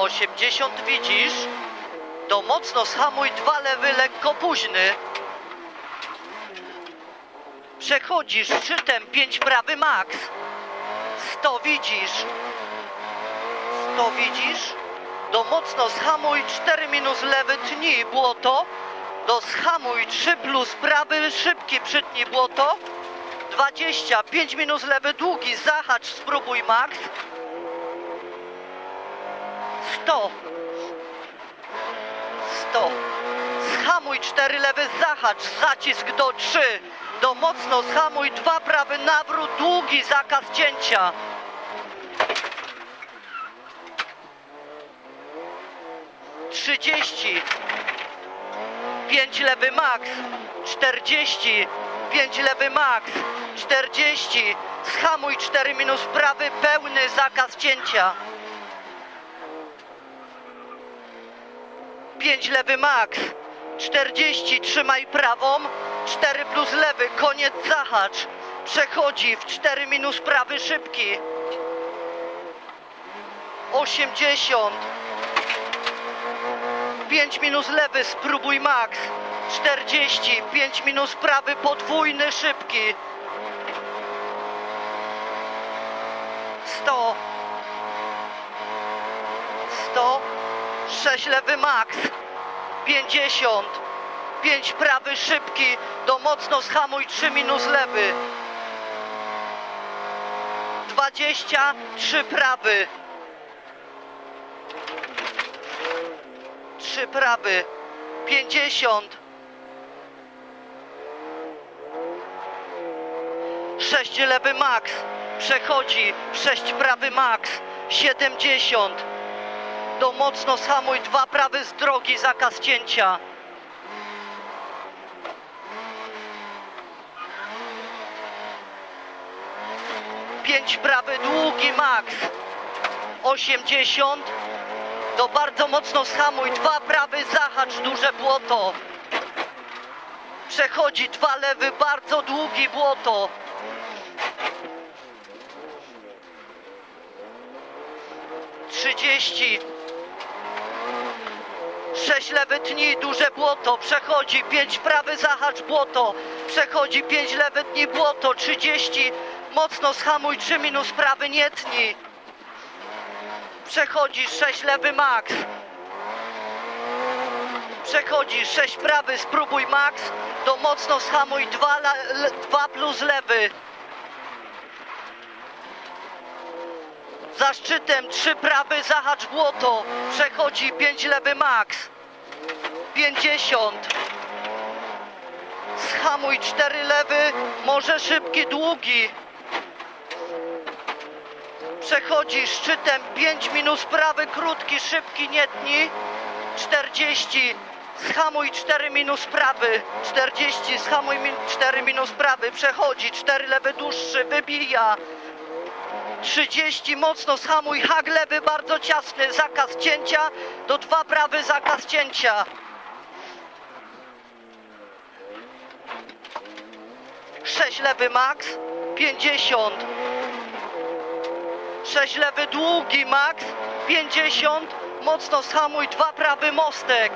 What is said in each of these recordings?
80 widzisz. Do mocno schamuj, dwa lewy, lekko późny. Przechodzisz szczytem, 5 prawy max. 100 widzisz. 100 widzisz. Do mocno schamuj, 4 minus lewy, tnij błoto. Do schamuj, 3 plus prawy, szybki przytnij błoto. 20, 5 minus lewy, długi, zahacz, spróbuj max. 100. 100. Schamuj 4 lewy, zahacz, zacisk do 3. Do mocno schamuj, 2 prawy, nawrót, długi, zakaz cięcia. 30. 5 lewy max. 40. 5 lewy max. 40. Schamuj 4 minus prawy, pełny zakaz cięcia. 5 lewy max. 40. Trzymaj prawą. 4 plus lewy, koniec zahacz. Przechodzi w 4 minus prawy, szybki. 80. 5 minus lewy, spróbuj max. 40, 5 minus prawy, podwójny, szybki. 100. 100. 6 lewy max. 50. 5 prawy, szybki. Do mocno schamuj, 3 minus lewy. 20, 3 prawy. 3 prawy, 50, 6 lewy max, przechodzi, 6 prawy max, 70, do mocno schamuj, 2 prawy z drogi, zakaz cięcia. Pięć prawy, długi max, 80, to bardzo mocno schamuj. Dwa prawy, zahacz duże błoto. Przechodzi dwa lewy, bardzo długi błoto. Trzydzieści. Sześć lewy tni, duże błoto. Przechodzi pięć prawy, zahacz błoto. Przechodzi pięć lewy tni, błoto. Trzydzieści. Mocno schamuj, trzy minus prawy, nie tni. Przechodzisz 6 lewy max. Przechodzisz 6 prawy, spróbuj max. To mocno schamuj 2, 2 plus lewy. Za szczytem 3 prawy, zahacz błoto. Przechodzi 5 lewy max. 50. Schamuj 4 lewy, może szybki, długi. Przechodzi szczytem 5 minus prawy, krótki, szybki, nie tni. 40. Schamuj 4 minus prawy. 40. Schamuj min 4 minus prawy. Przechodzi 4 lewy, dłuższy, wybija. 30. Mocno schamuj. Hak lewy, bardzo ciasny. Zakaz cięcia. Do 2 prawy, zakaz cięcia. 6 lewy max. 50. 6 lewy długi max 50 mocno schamuj 2 prawy mostek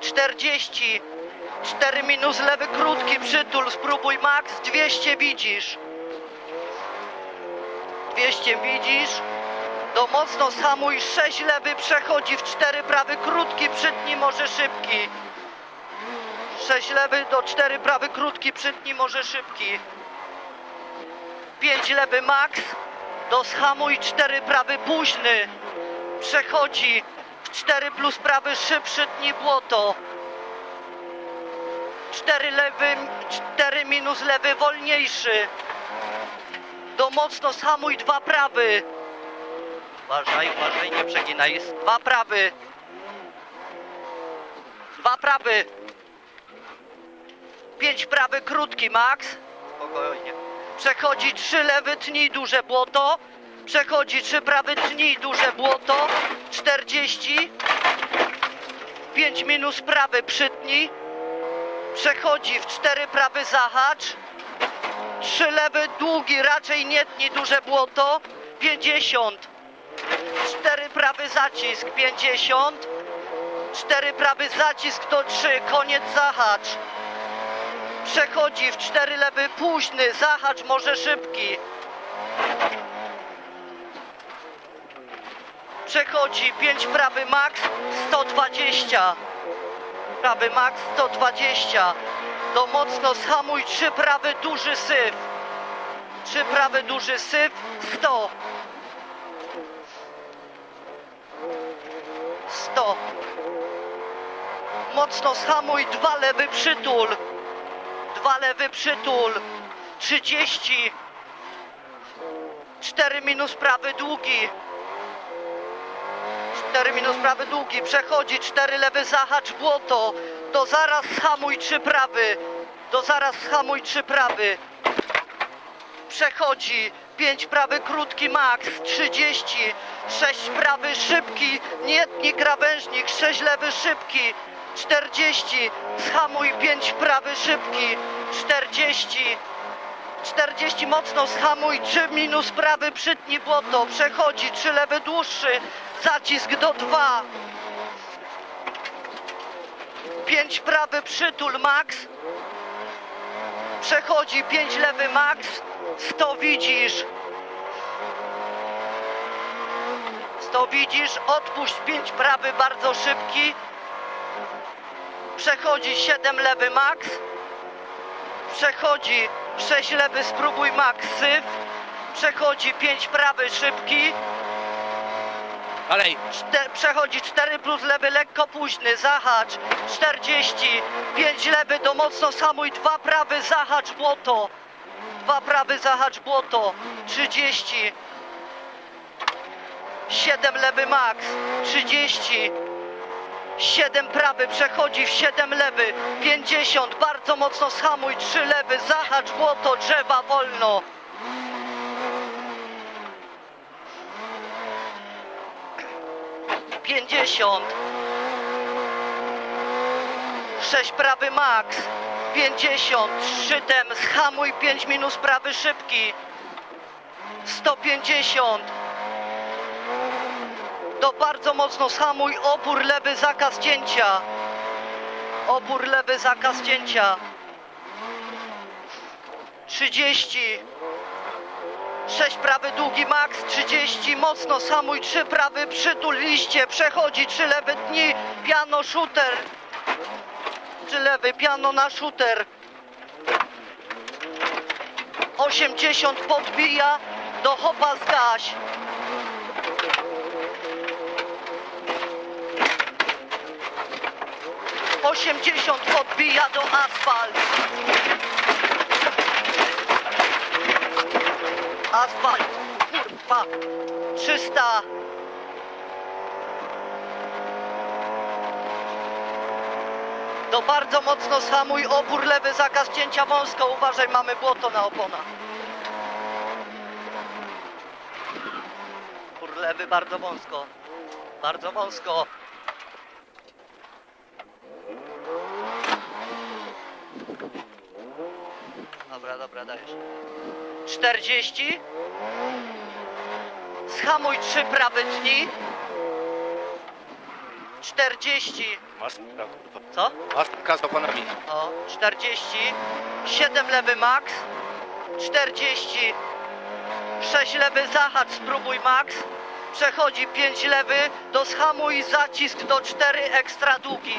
czterdzieści cztery minus lewy krótki przytul. Spróbuj max. 200 widzisz. 200 widzisz. Do mocno schamuj 6 lewy przechodzi w 4 prawy krótki przytnij może szybki. 6 lewy do 4 prawy krótki, przytnij może szybki. 5 lewy max, do schamuj. 4 prawy późny. Przechodzi w 4 plus prawy szyb, przytnij błoto. 4 lewy, 4 minus lewy wolniejszy. Do mocno schamuj 2 prawy. Uważaj, uważaj, nie przeginaj. 2 prawy. 2 prawy. 5 prawy, krótki, max. Spokojnie. Przechodzi 3 lewy, tnij duże błoto. Przechodzi 3 prawy, tnij duże błoto. 40. 5 minus prawy, przytnij. Przechodzi w 4 prawy, zahacz. 3 lewy długi, raczej nie tnij duże błoto. 50. 4 prawy zacisk, 50. 4 prawy zacisk to 3, koniec zahacz. Przechodzi w 4 lewy późny, zahacz może szybki. Przechodzi 5 prawy max 120. Prawy max 120. To mocno schamuj 3 prawy duży syf. 3 prawy duży syf 100. 100. Mocno schamuj 2 lewy przytul. 2 lewy przytul. 30. 4 minus prawy długi. 4 minus prawy długi, przechodzi 4 lewy zahacz błoto, to zaraz hamuj 3 prawy, to zaraz hamuj 3 prawy. Przechodzi 5 prawy krótki max, 30, 6 prawy szybki, nie tnij krawężnik, 6 lewy szybki, 40, schamuj 5 prawy szybki, 40, 40 mocno schamuj, 3 minus prawy przytnij błoto, przechodzi 3 lewy dłuższy, zacisk do 2. 5 prawy przytul max. Przechodzi 5 lewy max. 100 widzisz. 100 widzisz, odpuść 5 prawy bardzo szybki. Przechodzi 7 lewy max. Przechodzi 6 lewy spróbuj max syf. Przechodzi 5 prawy szybki. Dalej. Czte, przechodzi 4 plus lewy lekko późny, zahacz 40, 5 lewy do mocno samuj, 2 prawy zahacz błoto, 2 prawy zahacz błoto, 30, 7 lewy max, 30, 7 prawy, przechodzi w 7 lewy, 50, bardzo mocno schamuj, 3 lewy, zahacz błoto, drzewa wolno. 50 6 prawy max 50 szczytem schamuj 5 minus prawy szybki. 150 to bardzo mocno schamuj. Opór lewy zakaz cięcia opór lewy zakaz cięcia. 30 6 prawy długi max 30 mocno samuj 3 prawy przytul liście. Przechodzi 3 lewy dni piano shooter. 3 lewy piano na shooter. 80 podbija do hopa zgaś Osiemdziesiąt podbija do asfalt. Asfalt, kurwa, 300. To bardzo mocno schamuj opór lewy, zakaz cięcia wąsko. Uważaj, mamy błoto na oponach. Opór lewy bardzo wąsko. Bardzo wąsko. Dobra, dobra, dajesz. 40. Schamuj trzy prawe dni. 40. Masz kurwa. Co? Masz z oponami. O, 40. 7 lewy max. 40. 6 lewy zahacz, spróbuj max. Przechodzi 5 lewy, do schamuj zacisk do 4 ekstra długi.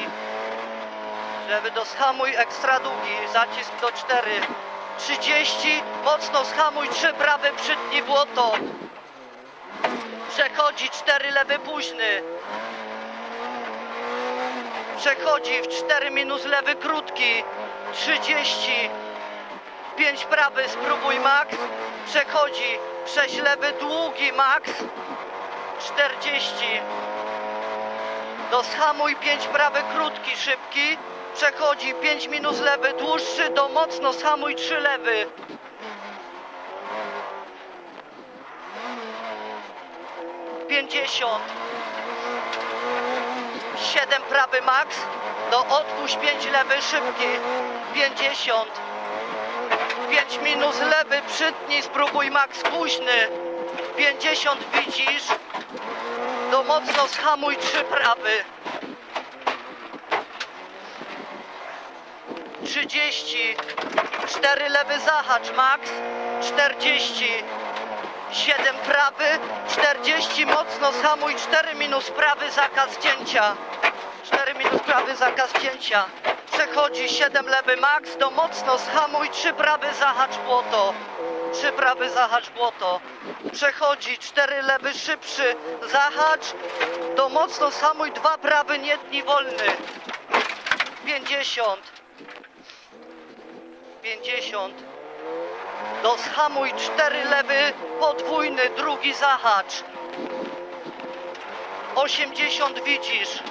Lewy do schamuj ekstra długi, zacisk do 4. 30, mocno schamuj 3 prawy przytnij błoto. Przechodzi 4 lewy późny. Przechodzi w 4 minus lewy krótki. 30. 5 prawy spróbuj max. Przechodzi 6 lewy długi max. 40. Do schamuj 5 prawy krótki szybki. Przechodzi 5 minus lewy dłuższy do mocno schamuj 3 lewy. Pięćdziesiąt. 7 prawy max, do odpuść 5 lewy szybki, 50, 5 minus lewy, przytnij, spróbuj max późny. 50 widzisz. Do mocno schamuj 3 prawy. 30. 4 lewy zahacz max. 40. 7 prawy. 40 mocno schamuj 4 minus prawy zakaz cięcia. 4 minus prawy zakaz cięcia. Przechodzi 7 lewy max do mocno schamuj 3 prawy zahacz błoto. 3 prawy zahacz błoto. Przechodzi 4 lewy szybszy zahacz do mocno schamuj 2 prawy nie tnij wolny. 50. 50. Do schamuj 4 lewy podwójny drugi zahacz. 80 widzisz.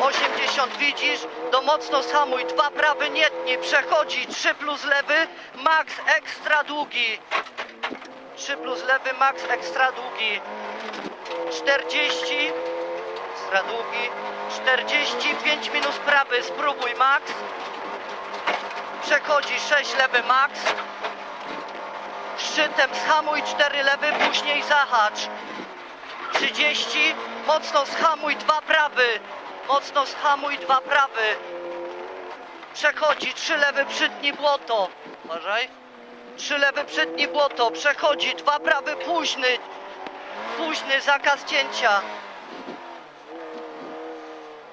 80 widzisz, do mocno schamuj, dwa prawy nie tnij, przechodzi, 3 plus lewy, max ekstra długi. 3 plus lewy, max ekstra długi. 40, ekstra długi. 40, 5 minus prawy, spróbuj max. Przechodzi 6 lewy max. Szczytem schamuj 4 lewy, później zahacz. 30, mocno schamuj, dwa prawy, mocno schamuj, dwa prawy. Przechodzi, trzy lewy, przytnij błoto. Uważaj. Trzy lewy, przytnij błoto. Przechodzi, dwa prawy, późny. Późny, zakaz cięcia.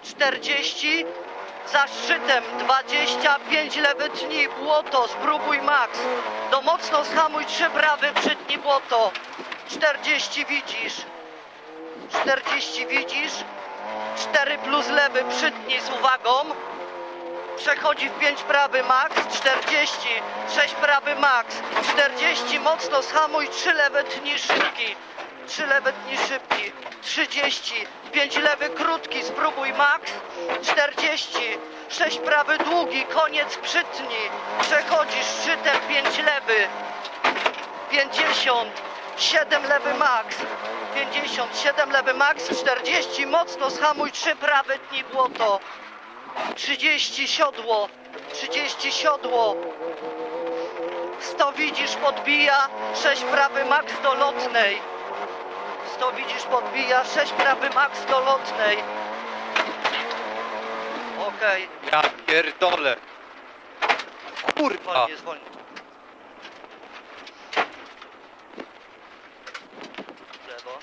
40, za szczytem 25 lewy tnij, błoto, spróbuj max. Do mocno schamuj, trzy prawy, przytnij błoto. 40 widzisz. 40 widzisz, 4 plus lewy przytnij z uwagą, przechodzi w 5 prawy max, 40, 6 prawy max, 40 mocno schamuj, 3 lewe tnij szybki, 3 lewe tnij szybki, 30, 5 lewy krótki, spróbuj max, 40, 6 prawy długi, koniec przytnij, przechodzisz szczytem 5 lewy, 50, 7 lewy max, 50, 7 lewy max, 40, mocno schamuj, 3 prawe tnij błoto, 30 siodło, 30 siodło, 100 widzisz podbija, 6 prawy max do lotnej, 100 widzisz podbija, 6 prawy max do lotnej, okej, Ja pierdolę. Kurwa. zwolnij, zwolnij. W Lewo.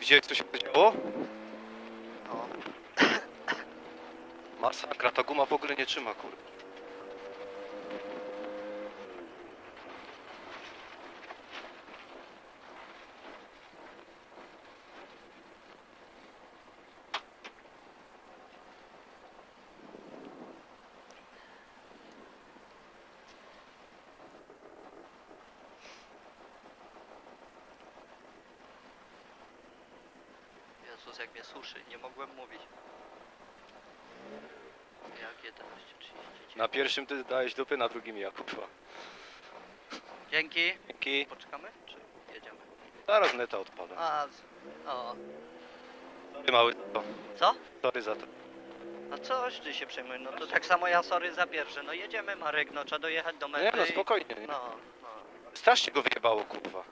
Widziałeś co się działo? No. Masakra, ta guma w ogóle nie trzyma, kurwa. Jezus, jak mnie suszy, nie mogłem mówić. Jak 11.39. Na pierwszym ty dałeś dupy, na drugim ja, kurwa. Dzięki. Dzięki. Poczekamy, czy jedziemy? Zaraz neta odpada. A, z... o. Sorry mały to. Co? Sorry za to. No coś ty się przejmuj, no to tak samo ja sorry za pierwsze. No jedziemy Marek, no trzeba dojechać do mety. Nie no, i- spokojnie. nie? No, no. Strasznie go wyjebało, kurwa.